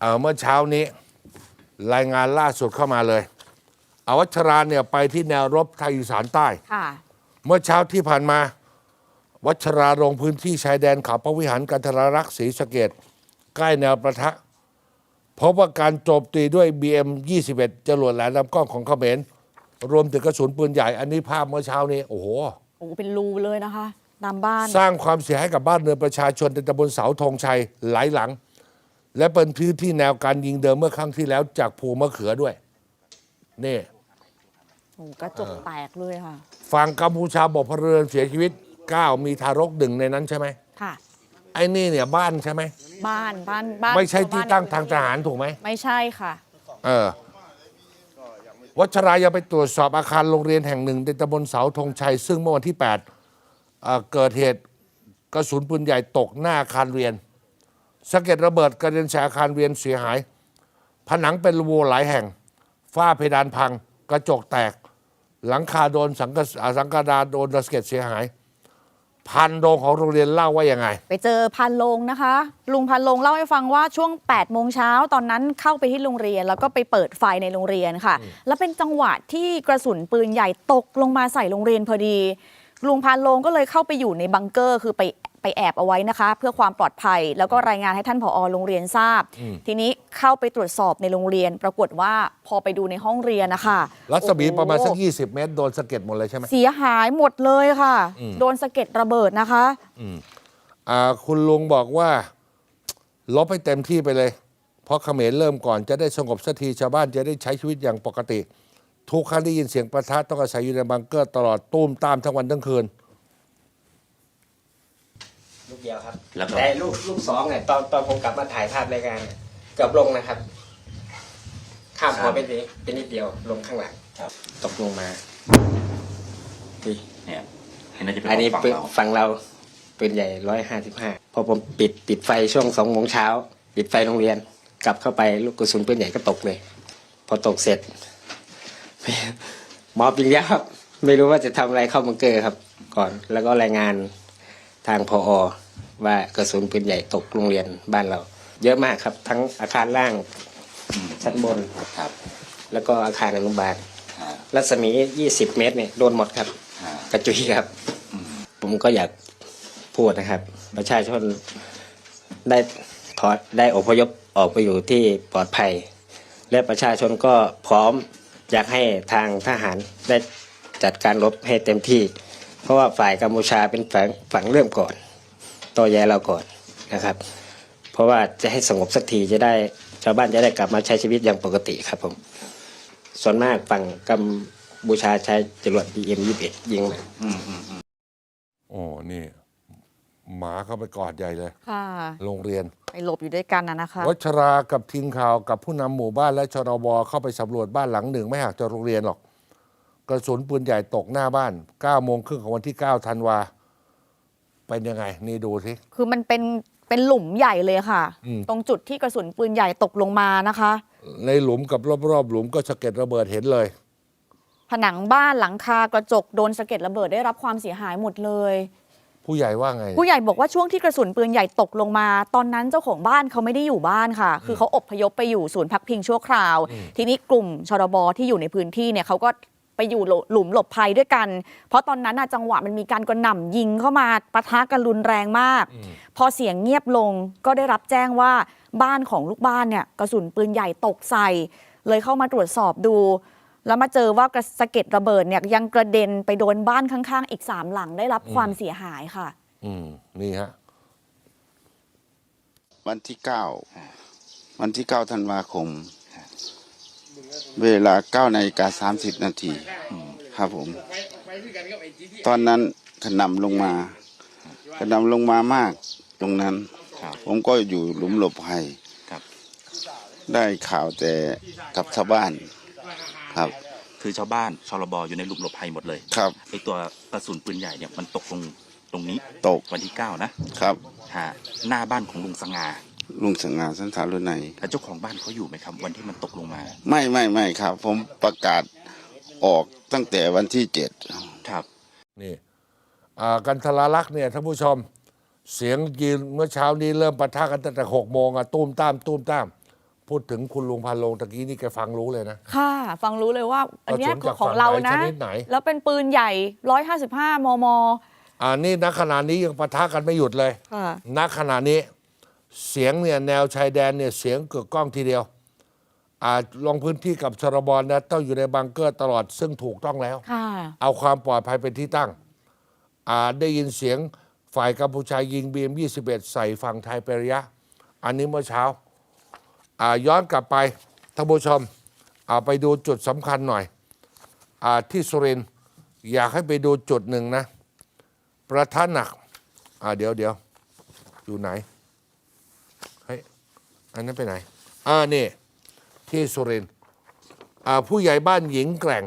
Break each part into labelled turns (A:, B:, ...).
A: เอ่อเมื่อเช้านี้รายงานล่าสุดเข้ามาเลยอวัชราเนี่ยไปที่แนวรบไทยอีสานใต้
B: ค่ะ
A: เมื่อเช้าที่ผ่านมา วัชราลงพื้นที่ชายแดนเขาพระวิหารกันทรรักษ์ศรีสะเกดใกล้แนวประทะพบว่าการโจมตีด้วย BM 21 จรวดแหลมลำกล้องของเขมร รวมถึงกระสุนปืนใหญ่ อันนี้ภาพเมื่อเช้านี้ โอ้โห
B: โอ้โหเป็นรูเลยนะคะตามบ้าน
A: สร้างความเสียหายกับบ้านเรือนประชาชนในตำบลเสาธงชัยหลายหลัง และเป็นพื้นที่แนวการยิงเดิมเมื่อครั้งที่แล้วจากภูมะเขือด้วย นี่
B: โอ้โหกระจกแตกเลยค่ะ
A: ฝั่งกัมพูชาบอกพลเรือนเสียชีวิต 9 มีทารกหนึ่งในนั้นใช่ไหม
B: ค่ะ
A: ไอ้นี่เนี่ยบ้านใช่ไหม
B: บ้านบ้านบ้าน
A: ไม่ใช่ที่
B: ชวบ้น
A: ตั้ง
B: ใน
A: ทางทหารถูกไหม
B: ไม่ใช่ค่ะ
A: เออ วัชรายังไปตรวจสอบอาคารโรงเรียนแห่งหนึ่งในตำบลเสาธงชัย ซึ่งเมื่อวันที่8เอ่อเกิดเหตุกระสุนปืนใหญ่ตกหน้าอาคารเรียน สะเก็ดระเบิดกระเด็นใส่อาคารเรียนเสียหาย ผนังเป็นรูโหว่หลายแห่ง ฝ้าเพดานพัง กระจกแตก หลังคาโดนสังกะอ่าสังกะดาโดนสะเก็ดเสียหาย พันโรงของโรงเรียนเล่าว่ายังไง
B: ไปเจอพันโลงนะคะ ลุงพันโลงเล่าให้ฟังว่าช่วง8โมงเช้าตอนนั้นเข้าไปที่โรงเรียน แล้วก็ไปเปิดไฟในโรงเรียนค่ะ แล้วเป็นจังหวะที่กระสุนปืนใหญ่ตกลงมาใส่โรงเรียนพอดีลุงพันโลงก็เลยเข้าไปอยู่ในบังเกอร์ คือไป ไปแอบเอาไว้นะคะ เพื่อความปลอดภัย แล้วก็รายงานให้ท่านผอ โรงเรียนทราบ ทีนี้เข้าไปตรวจสอบในโรงเรียน ปรากฏว่าพอไปดูในห้องเรียนนะคะ
A: รัศมี
B: โอ้โห
A: ประมาณสัก 20 เมตร โดนสะเก็ดหมดเลยใช่ไหม
B: เสียหายหมดเลยค่ะ โดนสะเก็ดระเบิดนะคะ
A: อ่าคุณลุงบอกว่าลบให้เต็มที่ไปเลย เพราะเขมรเริ่มก่อนจะได้สงบสักทีชาวบ้านจะได้ใช้ชีวิตอย่างปกติ ทุกครั้งได้ยินเสียงประทัดต้องอาศัยอยู่ในบังเกอร์ตลอดตุ้มตามทั้งวันทั้งคืน
C: ลูกเดียวครับ
D: แล้วก็
C: แต่ลูกลูกสองเนี่ยตอนตอนผมกลับมาถ่ายภาพรายการเนี่ยเกือบลงนะครับ ข้ามหัวไปนิดเป็นนิดเดียวลงข้างหลัง
D: ครับ
C: ตกลงมาดิ
D: เนี่ยอันนี้จะเป็น
C: อันนี้
D: ฝั่ง
C: ปืน
D: เรา
C: ฝั่งเราปืนใหญ่ร้อยห้าสิบห้าพอผมปิดปิดไฟช่วงสองโมงเช้า ปิดไฟโรงเรียน กลับเข้าไปลูกกระสุนปืนใหญ่ก็ตกเลย พอตกเสร็จหมอปิงยาครับ ไม่รู้ว่าจะทำอะไรเข้าบังเกอร์ครับ ก่อนแล้วก็รายงาน ทางพอว่ากระสุนปืนใหญ่ตกโรงเรียนบ้านเรา เยอะมากครับ ทั้งอาคารล่างชั้นบน
D: ครับ
C: แล้วก็อาคารอนุบาล
D: อ่า
C: รัศมี 20 เมตรเนี่ยโดนหมดครับ
D: อ่าก
C: ระจุยครับ ผมก็อยากพูดนะครับ ประชาชนได้ถอดได้อพยพออกไปอยู่ที่ปลอดภัย และประชาชนก็พร้อมอยากให้ทางทหารได้จัดการรบให้เต็มที่ เพราะว่าฝ่ายกัมพูชาเป็นฝั่งฝั่งเริ่มก่อน ต่อแย่เราก่อนนะครับ เพราะว่าจะให้สงบสักทีจะได้ชาวบ้านจะได้กลับมาใช้ชีวิตอย่างปกติครับผมส่วนมากฝั่งกัมพูชาใช้จรวด BM21 ยิงนะ
D: อืมอืมอืม
A: โอ้นี่ หมาเข้าไปกอดใหญ่เลย
B: ค่ะ
A: โรงเรียน
B: ไปหลบอยู่ด้วยกันนะนะคะ
A: วัชรากับทีมข่าวกับผู้นำหมู่บ้านและชนบเข้าไปสำรวจบ้านหลังหนึ่ง ไม่ห่างจากโรงเรียนหรอก กระสุนปืนใหญ่ตกหน้าบ้าน9โมงครึ่งของวันที่9ธันวาเป็นยังไง นี่ดูสิ
B: คือมันเป็นเป็นหลุมใหญ่เลยค่ะ
A: อืม
B: ตรงจุดที่กระสุนปืนใหญ่ตกลงมานะคะ
A: ในหลุมกับรอบๆหลุมก็สะเก็ดระเบิดเห็นเลย
B: ผนังบ้านหลังคากระจกโดนสะเก็ดระเบิดได้รับความเสียหายหมดเลย
A: ผู้ใหญ่ว่าไง
B: ผู้ใหญ่บอกว่าช่วงที่กระสุนปืนใหญ่ตกลงมา ตอนนั้นเจ้าของบ้านเขาไม่ได้อยู่บ้านค่ะ คือเขาอบพยพไปอยู่ศูนย์พักพิงชั่วคราว ทีนี้กลุ่มชรบที่อยู่ในพื้นที่เนี่ยเขาก็ ไปอยู่หลุมหลบภัยด้วยกัน เพราะตอนนั้นน่ะจังหวะมันมีการกระหน่ำยิงเข้ามาปะทะกันรุนแรงมาก พอเสียงเงียบลงก็ได้รับแจ้งว่าบ้านของลูกบ้านเนี่ยกระสุนปืนใหญ่ตกใส่ เลยเข้ามาตรวจสอบดู แล้วมาเจอว่ากระสะเก็ดระเบิดเนี่ยยังกระเด็นไปโดนบ้านข้างๆ อีกสามหลังได้รับความเสียหายค่ะ
A: อืมนี่ฮะ
E: วันที่เก้าวันที่เก้าธันวาคม เวลาเก้านาฬิกาสามสิบนาทีครับผม ตอนนั้นขนำลงมาขนำลงมามากตรงนั้น
D: ครับ
E: ผมก็อยู่หลุมหลบภัย
D: ครับ
E: ได้ข่าวแต่กับชาวบ้านครับ
D: คือชาวบ้านชลบอยู่ในหลุมหลบภัยหมดเลย
E: ครับ
D: ไอตัวกระสุนปืนใหญ่เนี่ยมันตกลงตรงนี้
E: ตก
D: วันที่เก้านะครับฮะหน้าบ้านของลุงสง่า
E: ลุงสง่าสันสารุไนย
D: แล้วเจ้าของบ้านเขาอยู่ไหมครับ วันที่มันตกลงมา
E: ไม่ไม่ไม่ครับ ผมประกาศออกตั้งแต่วันที่เจ็ด
D: ครับ
A: นี่อ่ากันทราลักษณ์เนี่ยท่านผู้ชม เสียงยืนเมื่อเช้านี้เริ่มปะทะกันตั้งแต่หกโมงอะตุ้มตามตุ้มตาม พูดถึงคุณลุงพันโลงตะกี้นี่แกฟังรู้เลยนะ
B: ค่ะ ฟังรู้เลยว่า อันเนี้ย
A: กระสุนจาก
B: ของเรานะ
A: ฝั่งไหนชนิดไหน
B: แล้วเป็นปืนใหญ่ 155 มม
A: อ่านี่ณขณะนี้ยังปะทะกันไม่หยุดเลย
B: ค่ะ
A: ณขณะนี้ เสียงเนี่ยแนวชายแดนเนี่ยเสียงเกือกก้องทีเดียวอ่าลงพื้นที่กับชรบรนะต้องอยู่ในบังเกอร์ตลอดซึ่งถูกต้องแล้ว
B: ค่ะ
A: เอาความปลอดภัยเป็นที่ตั้งอ่าได้ยินเสียงฝ่ายกัมพูชายิงบีม21 ใส่ฝั่งไทยไประยะ อันนี้เมื่อเช้าอ่าย้อนกลับไปท่านผู้ชมเอาไปดูจุดสำคัญหน่อยอาที่สุรินทร์อยากให้ไปดูจุดหนึ่งนะ ประทัดหนักอ่าเดี๋ยวเดี๋ยวอยู่ไหนเฮ้ย อันนั้นไปไหน อ่านี่ ที่สุรินทร์อ่าผู้ใหญ่บ้านหญิงแกร่ง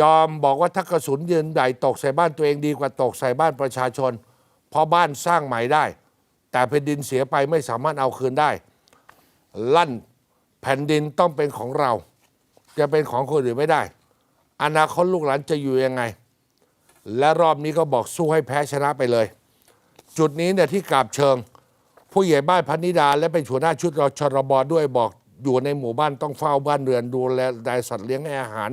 A: ยอมบอกว่าถ้ากระสุนยืนใหญ่ตกใส่บ้านตัวเองดีกว่าตกใส่บ้านประชาชน เพราะบ้านสร้างใหม่ได้ แต่แผ่นดินเสียไปไม่สามารถเอาคืนได้ ลั่นแผ่นดินต้องเป็นของเรา จะเป็นของคนอื่นไม่ได้ อนาคตลูกหลานจะอยู่ยังไง และรอบนี้ก็บอกสู้ให้แพ้ชนะไปเลย จุดนี้เนี่ยที่กาบเชิง ผู้ใหญ่บ้านพันนิดาและเป็นหัวหน้าชุดรชรบด้วยบอกอยู่ในหมู่บ้านต้องเฝ้าบ้านเรือนดูแลดายสัตว์เลี้ยงให้อาหาร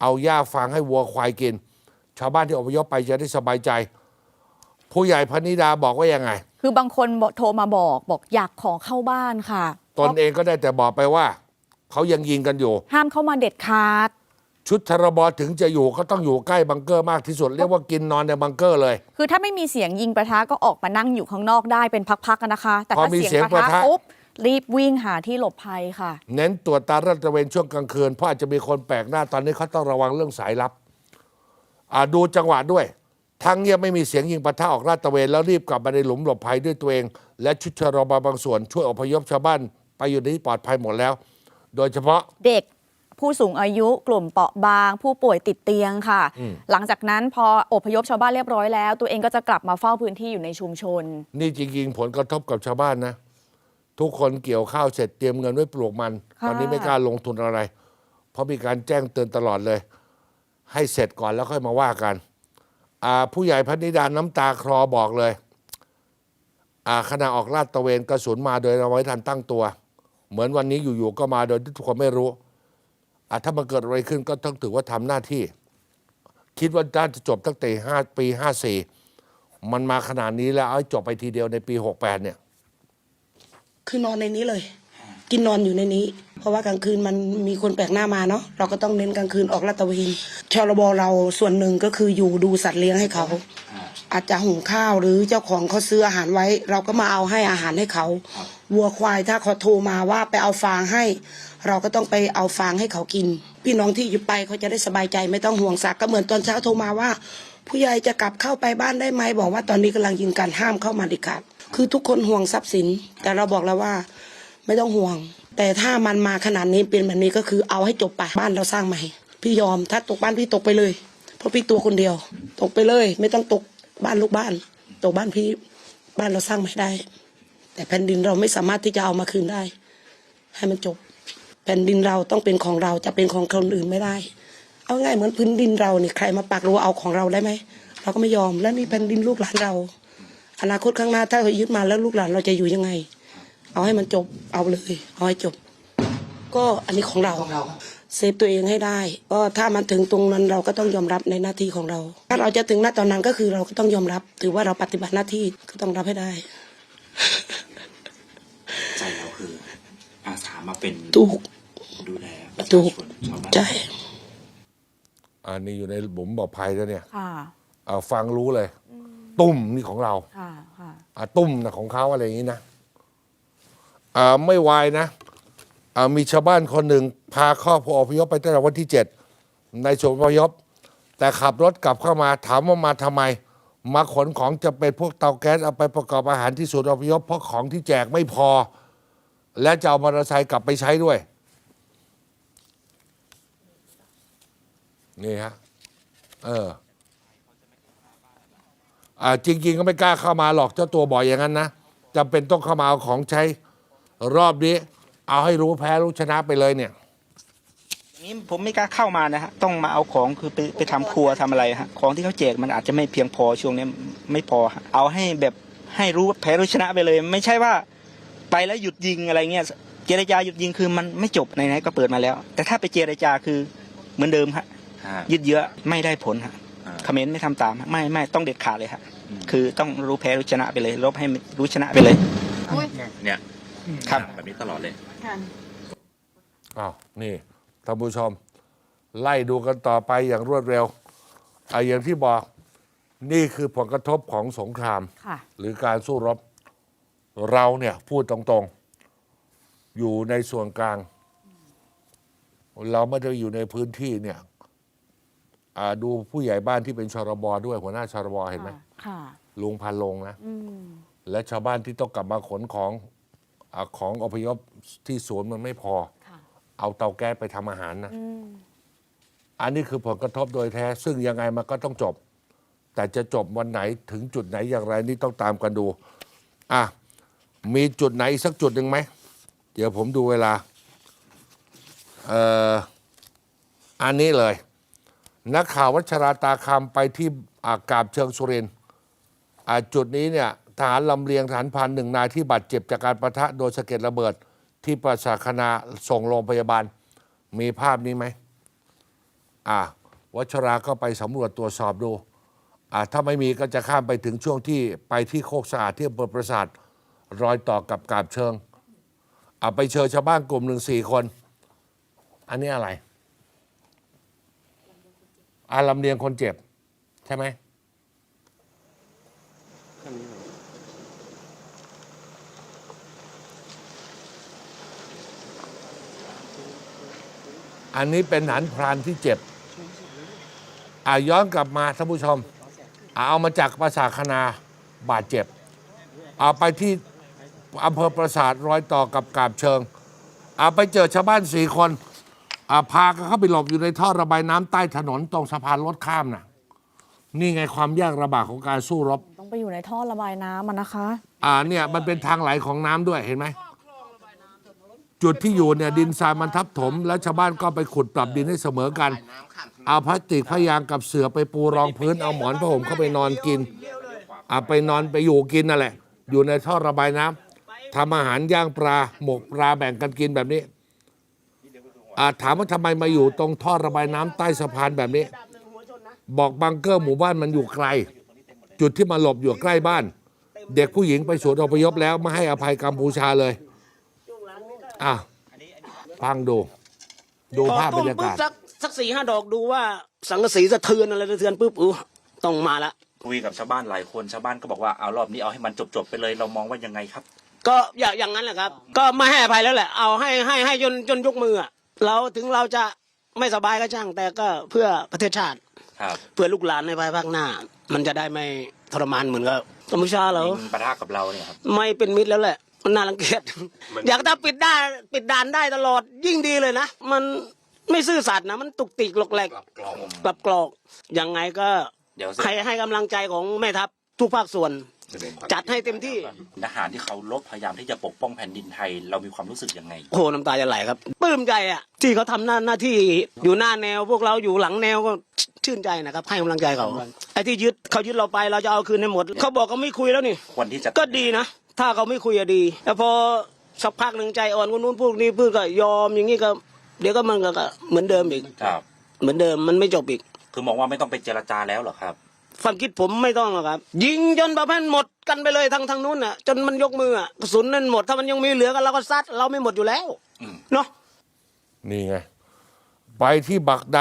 A: เอาหญ้าฟางให้วัวควายกิน ชาวบ้านที่อพยพไปจะได้สบายใจ ผู้ใหญ่พันนิดาบอกว่ายังไง
B: คือบางคนบอกโทรมาบอกบอกอยากของเข้าบ้านค่ะ
A: ตนเองก็ได้แต่บอกไปว่า เขายังยิงกันอยู่
B: ห้ามเข้ามาเด็ดขาด
A: ชุดชรบถึงจะอยู่ก็ต้องอยู่ใกล้บังเกอร์มากที่สุด เรียกว่ากินนอนในบังเกอร์เลย
B: คือถ้าไม่มีเสียงยิงประทะก็ออกมานั่งอยู่ข้างนอกได้เป็นพักๆกันนะคะ แต่
A: พอ
B: ถ้า
A: มี
B: เสียง
A: เสียง
B: ประ
A: ปะ
B: ทะ
A: ทะ
B: ปุ๊บรีบวิ่งหาที่หลบภัยค่ะ
A: เน้นตรวจตาราดตระเวนช่วงกลางคืนเพราะอาจจะมีคนแปลกหน้าตอนนี้เขาต้องระวังเรื่องสายลับอ่าดูจังหวะด้วย ทั้งเงียบไม่มีเสียงยิงปะทะออกลาดตระเวนแล้วรีบกลับมาในหลุมหลบภัยด้วยตัวเอง และชุดชรบาบางส่วนช่วยอพยพชาวบ้านไปอยู่ในที่ปลอดภัยหมดแล้ว โดยเฉพาะ
B: เด็ก ผู้สูงอายุกลุ่มเปราะบาง ผู้ป่วยติดเตียงค่ะ หลังจากนั้นพออพยพชาวบ้านเรียบร้อยแล้ว ตัวเองก็จะกลับมาเฝ้าพื้นที่อยู่ในชุมชน
A: นี่จริงๆผลกระทบกับชาวบ้านนะ ทุกคนเกี่ยวข้าวเสร็จเตรียมเงินไว้ปลูกมัน
B: ค่ะ
A: ตอนนี้ไม่กล้าลงทุนอะไร เพราะมีการแจ้งเตือนตลอดเลย ให้เสร็จก่อนแล้วค่อยมาว่ากันอ่าผู้ใหญ่พันนิดาน้ำตาคลอบอกเลยอ่าขณะออกลาดตระเวนกระสุนมาโดยเราไม่ทันตั้งตัว เหมือนวันนี้อยู่ๆก็มาโดยที่ทุกคนไม่รู้อ่า ถ้ามันเกิดอะไรขึ้นก็ต้องถือว่าทำหน้าที่ คิดว่าน่าจะจบตั้งแต่ห้าปีห้าสี่มันมาขนาดนี้แล้วเอาให้จบไปทีเดียวในปีหกแปดเนี่ย
F: คือนอนในนี้เลย กินนอนอยู่ในนี้ เพราะว่ากลางคืนมันมีคนแปลกหน้ามาเนาะเราก็ต้องเน้นกลางคืนออกลาดตระเวนชลบเราส่วนหนึ่งก็คืออยู่ดูสัตว์เลี้ยงให้เขา อาจจะหุงข้าวหรือเจ้าของเขาซื้ออาหารไว้ เราก็มาเอาให้อาหารให้เขา วัวควายถ้าเขาโทรมาว่าไปเอาฟางให้ เราก็ต้องไปเอาฟางให้เขากิน พี่น้องที่อยู่ไปเขาจะได้สบายใจไม่ต้องห่วงสักก็เหมือนตอนเช้าโทรมาว่า ผู้ใหญ่จะกลับเข้าไปบ้านได้ไหมบอกว่าตอนนี้กำลังยิงกันห้ามเข้ามาด็ดขาดคือทุกคนห่วงทรัพย์สิน แต่เราบอกแล้วว่าไม่ต้องห่วง แต่ถ้ามันมาขนาดนี้เป็นแบบนี้ก็คือเอาให้จบไปบ้านเราสร้างใหม่พี่ยอมถ้าตกบ้านพี่ตกไปเลย เพราะพี่ตัวคนเดียว ตกไปเลย ไม่ต้องตกบ้านลูกบ้าน ตกบ้านพี่บ้านเราสร้างไม่ได้ แต่แผ่นดินเราไม่สามารถที่จะเอามาคืนได้ ให้มันจบ แผ่นดินเราต้องเป็นของเราจะเป็นของคนอื่นไม่ได้ เอาง่ายเหมือนพื้นดินเราเนี่ยใครมาปักรั้วเอาของเราได้ไหมเราก็ไม่ยอมแล้วนี่แผ่นดินลูกหลานเรา อนาคตข้างหน้าถ้าเรายึดมาแล้วลูกหลานเราจะอยู่ยังไง เอาให้มันจบเอาเลย เอาให้จบ ก็อันนี้ของเราเซฟตัวเองให้ได้ ก็ถ้ามันถึงตรงนั้นเราก็ต้องยอมรับในหน้าที่ของเรา ถ้าเราจะถึงณตอนนั้นก็คือเราก็ต้องยอมรับ ถือว่าเราปฏิบัติหน้าที่ก็ต้องรับให้ได้
D: ใจเรา ออาสามาเป็น
F: ถูก
D: ดูแลประ
F: ถู
D: ชากชนชาวบ้าน
F: ใช่
A: อันนี้อยู่ในหลุมบอกภัยแล้วเนี่ย
B: ค่ะ
A: เอาฟังรู้เลย ตุ้มนี่ของเรา
B: ค่ะค่ะ
A: อะตุ้มนะของเขาอะไรอย่างนี้นะอ่าไม่วายนะอ่ามีชาวบ้านคนหนึ่งพาครอบครัวอพยพไปตั้งแต่วันที่เจ็ดในศูนย์อพยพ แต่ขับรถกลับเข้ามาถามว่ามาทำไม มาขนของจะเป็นพวกเตาแก๊สเอาไปประกอบอาหารที่ศูนย์อพยพเพราะของที่แจกไม่พอ และจะเอามอเตอร์ไซค์กลับไปใช้ด้วย นี่ฮะ เอออ่าจริง ๆ ก็ไม่กล้าเข้ามาหรอกเจ้าตัวบอกอย่างนั้นนะจำเป็นต้องเข้ามาเอาของใช้ รอบนี้ เอาให้รู้แพ้รู้ชนะไปเลยเนี่ย
G: นี้ผมไม่กล้าเข้ามานะฮะต้องมาเอาของคือไปไปทำครัวทำอะไรฮะของที่เขาแจกมันอาจจะไม่เพียงพอช่วงนี้ไม่พอฮะเอาให้แบบให้รู้ว่าแพ้รู้ชนะไปเลย ไม่ใช่ว่า ไปแล้วหยุดยิงอะไรเงี้ยเจรจาหยุดยิงคือมันไม่จบไหนๆก็เปิดมาแล้ว แต่ถ้าไปเจรจาคือเหมือนเดิมฮะ
D: ฮะ
G: ยืดเยื้อไม่ได้ผลฮะ
D: อ่า
G: เขมรไม่ทำตามฮะไม่ไม่ต้องเด็ดขาดเลยฮะ
D: อืม
G: คือต้องรู้แพ้รู้ชนะไปเลยลบให้รู้ชนะไปเลย
D: เนี่ย
G: ครับ
D: แบบนี้ตลอดเลย
A: อ้าวนี่ท่านผู้ชม ไล่ดูกันต่อไปอย่างรวดเร็วอะอย่างที่บอกนี่คือผลกระทบของสงคราม
B: ค่ะ
A: หรือการสู้รบ เราเนี่ยพูดตรงๆ อยู่ในส่วนกลาง เราไม่ได้อยู่ในพื้นที่เนี่ยอ่าดูผู้ใหญ่บ้านที่เป็นชรบด้วยหัวหน้าชรบเห็นไหม
B: ค่ะ
A: ลุงพันลงนะ
B: อืม
A: และชาวบ้านที่ต้องกลับมาขนของอาของอพยพที่สวนมันไม่พอ
B: ค่ะ
A: เอาเตาแก๊สไปทำอาหารนะ
B: อืม
A: อันนี้คือผลกระทบโดยแท้ ซึ่งยังไงมันก็ต้องจบ แต่จะจบวันไหนถึงจุดไหนอย่างไรนี่ต้องตามกันดู อะ มีจุดไหนสักจุดหนึ่งไหม เดี๋ยวผมดูเวลาเอ่ออันนี้เลย นักข่าววัชราตาคำไปที่อากาบเชิงสุรินจุดนี้เนี่ยทหารลำเลียงทหารพันหนึ่งนายที่บาดเจ็บจากการประทะโดยสะเก็ดระเบิด ที่ประสาคณาส่งโรงพยาบาล มีภาพนี้ไหมอ่าวัชราก็ไปสำรวจตรวจสอบดูอ่าถ้าไม่มีก็จะข้ามไปถึงช่วงที่ไปที่โคกสะอาดที่อำเภอปราสาท รอยต่อกับกาบเชิง เอาไปเชิญชาวบ้านกลุ่มหนึ่งสี่คน อันนี้อะไรอาลำเลียงคนเจ็บ ใช่ไหมอันนี้เป็นหนานพรานที่เจ็บอ่าย้อนกลับมาท่านผู้ชมอ่าเอามาจากประสาทคณาบาดเจ็บ เอาไปที่ อำเภอปราสาทรอยต่อกับกาบเชิงเอาไปเจอชาวบ้านสี่คนอ่าพากันเข้าไปหลบอยู่ในท่อระบายน้ำใต้ถนนตรงสะพานรถข้ามน่ะ นี่ไงความยากลำบากของการสู้รบ
B: ต้องไปอยู่ในท่อระบายน้ำมันนะคะ
A: อ่าเนี่ยมันเป็นทางไหลของน้ำด้วยเห็นไหมจุดที่อยู่เนี่ยดินทรายมันทับถม แล้วชาวบ้านก็ไปขุดปรับดินให้เสมอกัน เอาพลาสติกพยางกับเสือไปปูรองพื้นเอาหมอนผ้าห่มเข้าไปนอนกินอ่าไปนอนไปอยู่กินนั่นแหละ อยู่ในท่อระบายน้ำ ทำอาหารย่างปลาหมกปลาแบ่งกันกินแบบนี้อ่าถามว่าทำไมมาอยู่ตรงท่อระบายน้ำใต้สะพานแบบนี้ บอกบังเกอร์หมู่บ้านมันอยู่ไกล จุดที่มาหลบอยู่ใกล้บ้าน เด็กผู้หญิงไปศูนย์อพยพแล้วไม่ให้อภัยกัมพูชาเลยอะฟังดู ดูภาพบรรยากาศ
H: สักสักสี่ห้าดอกดูว่า สังกะสีสะเทือนอะไรสะเทือนปุ๊บอู้ต้องมาละ
D: คุยกับชาวบ้านหลายคนชาวบ้านก็บอกว่าเอารอบนี้เอาให้มันจบๆไปเลยเรามองว่ายังไงครับ
H: ก็อย่างอย่างนั้นแหละครับ ก็ไม่ให้อภัยแล้วแหละ เอาให้ให้ให้จนจนยกมืออะเราถึงเราจะไม่สบายก็ช่าง แต่ก็เพื่อประเทศชาติ
D: ครับ
H: เพื่อลูกหลานในภายภาคหน้า มันจะได้ไม่ทรมานเหมือนกับกัมพูชาเรา
D: ยิงปะทะกับเราเนี่ยครับ
H: ไม่เป็นมิตรแล้วแหละ มันน่ารังเกียจอยากถ้าปิดได้ปิดด่านได้ตลอดยิ่งดีเลยนะ มันไม่ซื่อสัตย์นะ มันตุกติกหลอกแหลก
D: กลอง
H: กลับกรอกยังไงก็
D: เดี๋ยว
H: ให้ให้กำลังใจของแม่ทัพทุกภาคส่วน จัดให้เต็มที่
D: ทหารที่เขาลบพยายามที่จะปกป้องแผ่นดินไทย เรามีความรู้สึกยังไง
H: โอ้โหน้ำตาจะไหลครับปลื้มใจอะ ที่เขาทำหน้าหน้าที่อยู่หน้าแนว พวกเราอยู่หลังแนวก็ชื่นใจนะครับ ให้กำลังใจเขาไอ้ที่ยึดเขายึดเราไปเราจะเอาคืนให้หมด เขาบอกเขาไม่คุยแล้วนี่
D: ควรที่จะ
H: ก็ดีนะ ถ้าเขาไม่คุยอะดีแล้วพอสักพักหนึ่งใจอ่อนคนนู้นพวกนี้พูดก็ยอมอย่างนี้ก็ เดี๋ยวก็มันก็เหมือนเดิมอีก
D: ครับ
H: เหมือนเดิมมันไม่จบอีก
D: คือมองว่าไม่ต้องไปเจรจาแล้วเหรอครับ
H: ความคิดผมไม่ต้องหรอกครับ ยิงจนประพันหมดกันไปเลยทางทางนู้นอะ จนมันยกมืออะกระสุนนั่นหมดถ้ามันยังมีเหลือกันเราก็ซัดเราไม่หมดอยู่แล้ว
D: อืม
H: เนาะ
A: นี่ไง ไปที่บักใด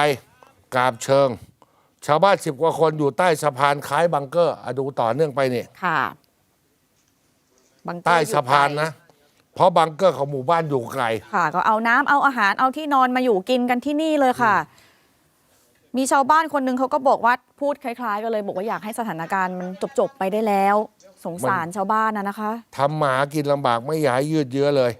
A: กาบเชิง ชาวบ้านสิบกว่าคนอยู่ใต้สะพานคล้ายบังเกอร์อะดูต่อเนื่องไปนี่
B: ค่ะบังเกอร์
A: ใต้
B: อยู่
A: สะพานนะ เพราะบังเกอร์ของหมู่บ้านอยู่ไกล
B: ค่ะ ก็เอาน้ำเอาอาหารเอาที่นอนมาอยู่กินกันที่นี่เลยค่ะ มีชาวบ้านคนหนึ่งเขาก็บอกว่าพูดคล้าย ๆกันเลยบอกว่าอยากให้สถานการณ์มันจบๆไปได้แล้ว สงสารชาวบ้านนะนะคะ
A: ทำหมากินลำบากไม่อยากให้ยืดเยื้อเลย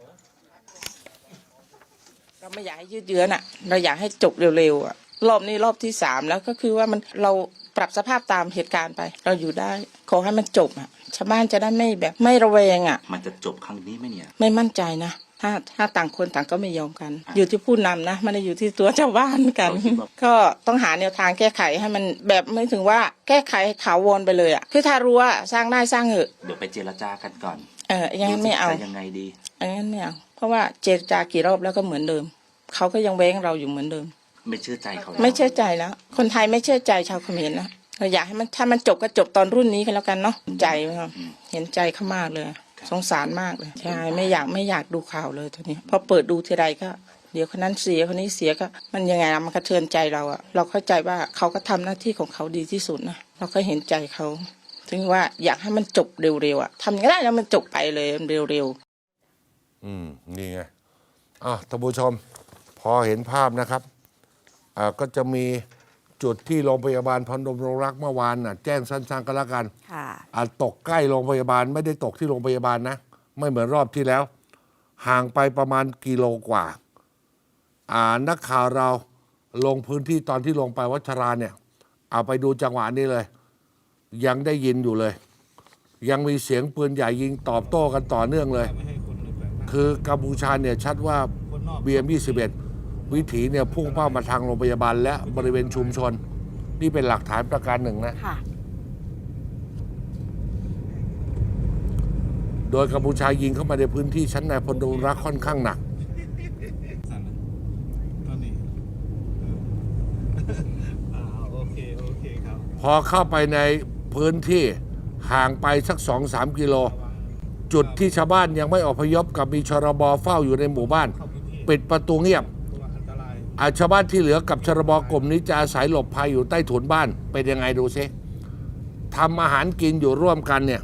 I: เราไม่อยากให้ยืดเยื้อน่ะ เราอยากให้จบเร็วๆอะรอบนี้รอบที่สามแล้วก็คือว่ามันเราปรับสภาพตามเหตุการณ์ไป เราอยู่ได้ ขอให้มันจบอะชาวบ้านจะได้ไม่แบบไม่ระแวงอะ
D: มันจะจบครั้งนี้ไหมเนี่ย
I: ไม่มั่นใจนะ ถ้าถ้าต่างคนต่างก็ไม่ยอมกัน อยู่ที่ผู้นำนะไม่ได้อยู่ที่ตัวชาวบ้านกัน
D: เราคิดว่า
I: ก็ต้องหาแนวทางแก้ไขให้มันแบบไม่ถึงว่าแก้ไขถาวรไปเลยอะคือถ้ารู้ว่าสร้างได้สร้างเถอะ
D: เดี๋ยวไปเจรจากันก่อน
I: เเอออย่างนั้นไม่เอา
D: จะยังไงดี
I: อย่างนั้นไม่เอาเพราะว่าเจรจากี่รอบแล้วก็เหมือนเดิมเขาก็ยังแว้งเราอยู่เหมือนเดิม
D: ไม่เชื่อใจเขา
I: ไม่เชื่อใจแล้ว คนไทยไม่เชื่อใจชาวเขมรนะเราอยากให้มันถ้ามันจบก็จบตอนรุ่นนี้กันแล้วกันเนาะใจเขาเห็นใจเขามากเลย สงสารมากเลยใช่ไม่อยากไม่อยากดูข่าวเลยตอนนี้พอเปิดดูทีไรก็ เดี๋ยวคนนั้นเสียคนนี้เสียก็ มันยังไงอะมันกระเทือนใจเราอะเราเข้าใจว่าเขาก็ทำหน้าที่ของเขาดีที่สุดนะเราก็เห็นใจเขาถึงว่าอยากให้มันจบเร็วๆอะทำยังไงได้แล้วมันจบไปเลยเร็วๆ
A: อืมนี่ไงอะท่านผู้ชม พอเห็นภาพนะครับอ่าก็จะมี จุดที่โรงพยาบาลพนมรงรักษ์เมื่อวานน่ะแจ้งสั้นๆก็แล้วกัน
B: ค่ะ
A: อาตกใกล้โรงพยาบาลไม่ได้ตกที่โรงพยาบาลนะ ไม่เหมือนรอบที่แล้ว ห่างไปประมาณกิโลกว่า อ่านักข่าวเราลงพื้นที่ตอนที่ลงไปวัชราเนี่ย เอาไปดูจังหวะนี้เลย ยังได้ยินอยู่เลย ยังมีเสียงปืนใหญ่ยิงตอบโต้กันต่อเนื่องเลย คือกัมพูชาเนี่ยชัดว่า BM 21 วิถีเนี่ยพุ่งเป้ามาทางโรงพยาบาลและบริเวณชุมชน นี่เป็นหลักฐานประการหนึ่งนะ
B: ค่ะ
A: โดยกัมพูชายิงเข้ามาในพื้นที่ชั้นในพลดรักษ์ค่อนข้างหนักพอเข้าไปในพื้นที่ห่างไปสักสองสามกิโล จุดที่ชาวบ้านยังไม่อพยพกับมีชรบเฝ้าอยู่ในหมู่บ้าน ปิดประตูเงียบ อาชาวบ้านที่เหลือกับชรบกลุ่มนี้จะอาศัยหลบภัยอยู่ใต้ถุนบ้าน เป็นยังไงดูซิทำอาหารกินอยู่ร่วมกันเนี่ย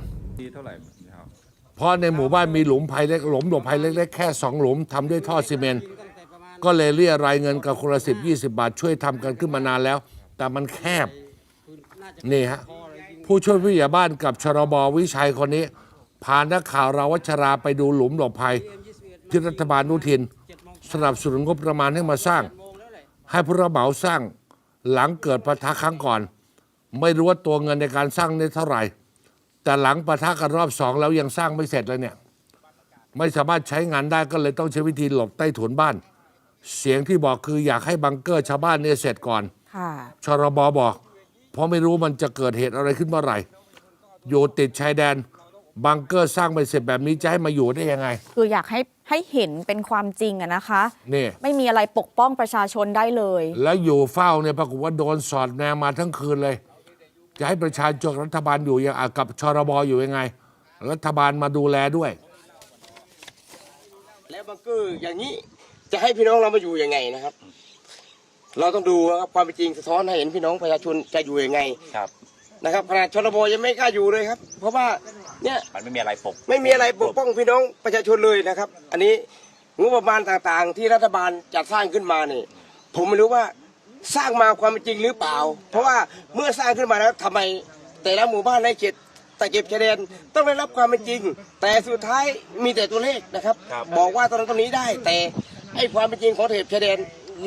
A: เพราะในหมู่บ้านมีหลุมภัยเล็กหลุมหลบภัยเล็กๆแค่สองหลุมทำด้วยท่อซีเมนต์ก็เลยเรียรายเงินกับคนละสิบยี่สิบาทช่วยทำกันขึ้นมานานแล้ว แต่มันแคบ นี่ฮะ ผู้ช่วยผู้ใหญ่บ้านกับชรบวิชัยคนนี้ พานักข่าวเราวัชราไปดูหลุมหลบภัย ที่รัฐบาลนุทิน สนับสนุนงบประมาณให้มาสร้าง ให้ผู้รับเหมาสร้างหลังเกิดปะทะครั้งก่อน ไม่รู้ว่าตัวเงินในการสร้างได้เท่าไหร่ แต่หลังปะทะกันรอบสองแล้วยังสร้างไม่เสร็จเลยเนี่ย ไม่สามารถใช้งานได้ก็เลยต้องใช้วิธีหลบใต้ถุนบ้าน เสียงที่บอกคืออยากให้บังเกอร์ชาวบ้านเนี่ยเสร็จก่อน
B: ค่ะ
A: ชรบบอก เพราะไม่รู้มันจะเกิดเหตุอะไรขึ้นเมื่อไหร่ อยู่ติดชายแดน บังเกอร์สร้างไม่เสร็จแบบนี้จะให้มาอยู่ได้ยังไง
B: คืออยากให้ให้เห็นเป็นความจริงอะนะคะ
A: นี่
B: ไม่มีอะไรปกป้องประชาชนได้เลย
A: แล้วอยู่เฝ้าเนี่ยปรากฏว่าโดนสอดแนมมาทั้งคืนเลย จะให้ประชาชนรัฐบาลอยู่ยังอะกับชรบอยู่ยังไง รัฐบาลมาดูแลด้วย
J: แล้วบังเกอร์อย่างนี้จะให้พี่น้องเรามาอยู่ยังไงนะครับ เราต้องดูนะครับความเป็นจริงสะท้อนให้เห็นพี่น้องประชาชนจะอยู่ยังไง
D: ครับ
J: นะครับขนาดชนบยังไม่กล้าอยู่เลยครับ เพราะว่าเนี่ย
D: มันไม่มีอะไรปก
J: ไม่มีอะไรปกป้องพี่น้องประชาชนเลยนะครับ อันนี้งบประมาณต่างๆ ที่รัฐบาลจัดสร้างขึ้นมาเนี่ยผมไม่รู้ว่าสร้างมาความเป็นจริงหรือเปล่า เพราะว่าเมื่อสร้างขึ้นมาแล้วทำไม แต่ละหมู่บ้านในเขตตะเก็บชายแดนต้องได้รับความเป็นจริง แต่สุดท้ายมีแต่ตัวเลขนะครับ
D: ครับ
J: บอกว่าตรงนั้นตรงนี้ได้ แต่ไอ้ความเป็นจริงของเขตชายแดน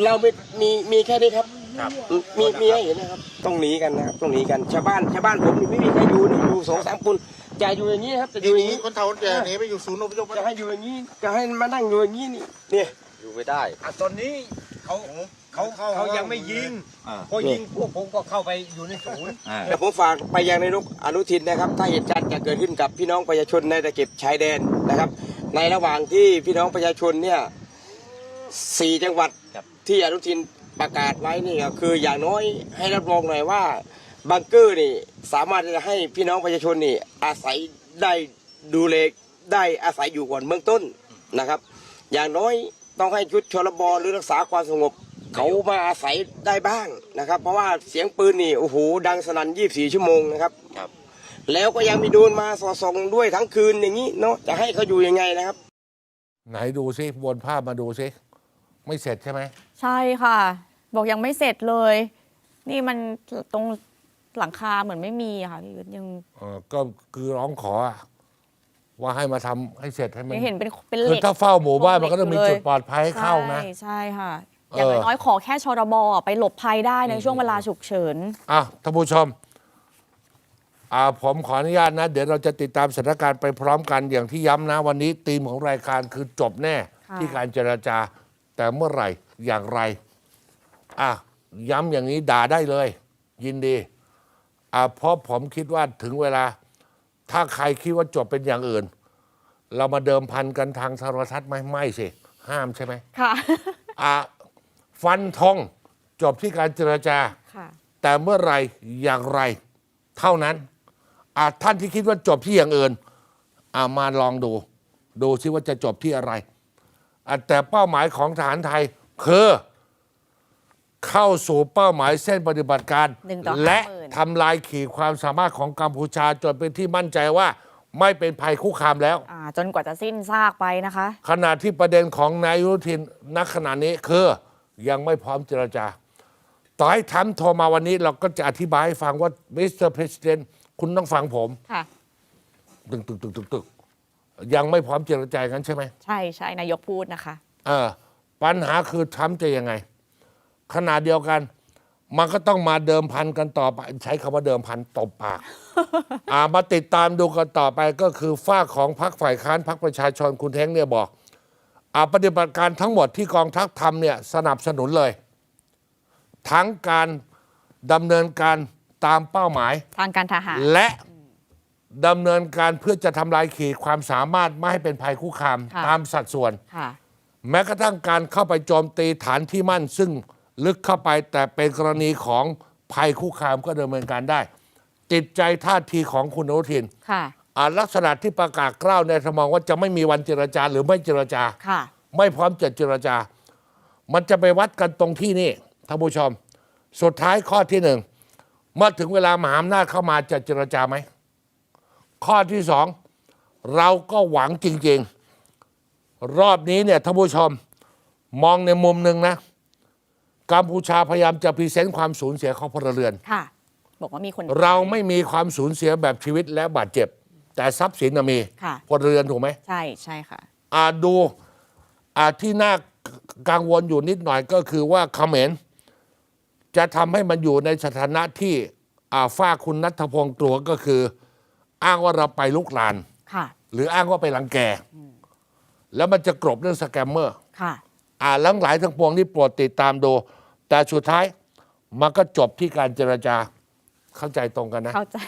J: เราไม่มีมีแค่นี้ครับ
D: ครับ
J: มีมีให้เห็นนะครับ ต้องหนีกันนะครับต้องหนีกันชาวบ้านชาวบ้านผมนี่ไม่มีใครอยู่นี่อยู่สองสามคนจะอยู่อย่างนี้ครับจะอยู่อย่างนี้
E: คนเฒ่าคนแก่หนีไปอยู่ศูนย์อพยพ
J: จะให้อยู่อย่างนี้จะให้มานั่งอยู่อย่างนี้นี่เนี่ย
E: อยู่ไม่ได้
K: ตอนนี้เขาเขาเขายังไม่ยิง
D: อ่า
K: พอยิงพวกผมก็เข้าไปอยู่ในศูนย์
D: อ่า
J: แต่ผมฝากไปยังในายกอนุทินนะครับ ถ้าเหตุการณ์จะเกิดขึ้นกับพี่น้องประชาชนในตะเก็บชายแดนนะครับ ในระหว่างที่พี่น้องประชาชนเนี่ยสี่จังหวัด
D: ครับ
J: ที่อนุทิน ประกาศไว้นี่ก็คืออย่างน้อยให้รับรองหน่อยว่าบังเกอร์นี่สามารถที่จะให้พี่น้องประชาชนนี่อาศัยได้ดูแลได้อาศัยอยู่ก่อนเบื้องต้นนะครับ อย่างน้อยต้องให้ชุดชลบหรือรักษาความสงบ เขามาอาศัยได้บ้างนะครับ เพราะว่าเสียงปืนนี่โอ้โหดังสนั่น24 ชั่วโมงนะครับ
D: ครับ
J: แล้วก็ยังมีโดรนมาสอดส่องด้วยทั้งคืนอย่างนี้เนาะจะให้เขาอยู่ยังไงนะครับ
A: ไหนดูซิวนภาพมาดูซิ ไม่เสร็จใช่ไหม
B: ใช่ค่ะ บอกยังไม่เสร็จเลย นี่มันตรงหลังคาเหมือนไม่มีอะค่ะพี่ยุทธยัง
A: เออก็คือร้องขออะว่าให้มาทำให้เสร็จให้มัน
B: ยังเห็นเป็นเป็นเห
A: คือ
B: ล็ก
A: ถ้าเฝ้าหมู่บ้านมันก็ต้องมี
B: เหล็
A: จุ
B: ก
A: ด
B: เลย
A: ปลอดภัยให้เข้านะ
B: ใช่ใช่ค่ะ
A: เออ
B: อ
A: อย่าง
B: น้อยๆขอแค่ชรบไปหลบภัยได้ในช่วงเวลาฉุกเฉิน
A: อะท่านผู้ชมอ่าผมขออนุญาตนะ เดี๋ยวเราจะติดตามสถานการณ์ไปพร้อมกันอย่างที่ย้ำนะ วันนี้ธีมของรายการคือจบแน่
B: ค่ะ
A: ที่การเจรจา แต่เมื่อไหร่อย่างไร อะย้ำอย่างนี้ด่าได้เลย ยินดีอะเพราะผมคิดว่าถึงเวลา ถ้าใครคิดว่าจบเป็นอย่างอื่น เรามาเดิมพันกันทางโทรทัศน์ไหมไม่สิ ห้ามใช่ไหม
B: ค่ะ
A: อะฟันทงจบที่การเจรจา
B: ค่ะ
A: แต่เมื่อไหรอย่างไร เท่านั้นอะท่านที่คิดว่าจบที่อย่างอื่นอะมาลองดู ดูซิว่าจะจบที่อะไรอะแต่เป้าหมายของทหารไทยคือ เข้าสู่เป้าหมายเส้นปฏิบัติการ
B: หนึ่งต่อ
A: และ
B: ห้าหมื่น
A: ทำลายขีดความสามารถของกัมพูชาจนเป็นที่มั่นใจว่าไม่เป็นภัยคุกคามแล้ว
B: อ่าจนกว่าจะสิ้นซากไปนะคะ
A: ขณะที่ประเด็นของนายอนุทินณขณะนี้คือยังไม่พร้อมเจรจา ต่อให้ทำโทรมาวันนี้เราก็จะอธิบายให้ฟังว่ามิสเตอร์เพรสิดเนคุณต้องฟังผม
B: ค่ะ
A: ตึกตึกตึกตึกตึกยังไม่พร้อมเจรจากันใช่ไหม
B: ใช่ใช่นายกพูดนะคะ
A: เออปัญหาคือทำจะยังไง ขณะเดียวกัน มันก็ต้องมาเดิมพันกันต่อไป ใช้คำว่าเดิมพันตบปาก อ่ามาติดตามดูกันต่อไปก็คือฝ้ากของพรรคฝ่ายค้านพรรคประชาชนคุณเท้งเนี่ยบอกอ่าปฏิบัติการทั้งหมดที่กองทัพทำเนี่ยสนับสนุนเลย ทั้งการดำเนินการตามเป้าหมาย
B: ทางการทหาร
A: และดำเนินการเพื่อจะทำลายขีดความสามารถไม่ให้เป็นภัยคุกคาม
B: ค่ะ
A: ตามสัดส่วน
B: ค่ะ
A: แม้กระทั่งการเข้าไปโจมตีฐานที่มั่นซึ่ง ลึกเข้าไปแต่เป็นกรณีของภัยคุกคามก็ดำเนินการได้ ติดใจท่าทีของคุณอนุทิน
B: ค่ะ
A: อ่าลักษณะที่ประกาศกล้าวในสมองว่าจะไม่มีวันเจรจาหรือไม่เจรจา
B: ค่ะ
A: ไม่พร้อมจะเจรจา มันจะไปวัดกันตรงที่นี่ท่านผู้ชม สุดท้ายข้อที่หนึ่งเมื่อถึงเวลามหาอำนาจเข้ามาจะเจรจาไหม ข้อที่สองเราก็หวังจริง ๆ รอบนี้เนี่ยท่านผู้ชม มองในมุมหนึ่งนะ กัมพูชาพยายามจะพรีเซนต์ความสูญเสียของพลเรือน
B: ค่ะ บอกว่ามีคน
A: เราไม่มีความสูญเสียแบบชีวิตและบาดเจ็บ แต่ทรัพย์สินน่ะมี
B: ค่ะ
A: พลเรือนถูกไหม
B: ใช่ใช่ค่ะ
A: อาดูอาที่น่ากังวลอยู่นิดหน่อยก็คือว่าเขมรจะทำให้มันอยู่ในสถานะที่อาฝ้าคุณนัทพงศ์กลัวก็คือ อ้างว่าเราไปลุกลาน
B: ค่ะ
A: หรืออ้างว่าไปรังแก แล้วมันจะกลบเรื่องสแกมเมอร์
B: ค่ะ
A: อ่าลังหลายทั้งปวงนี่โปรดติดตามดู แต่สุดท้ายมันก็จบที่การเจรจาเข้าใจตรงกันนะ
B: เข้าใจ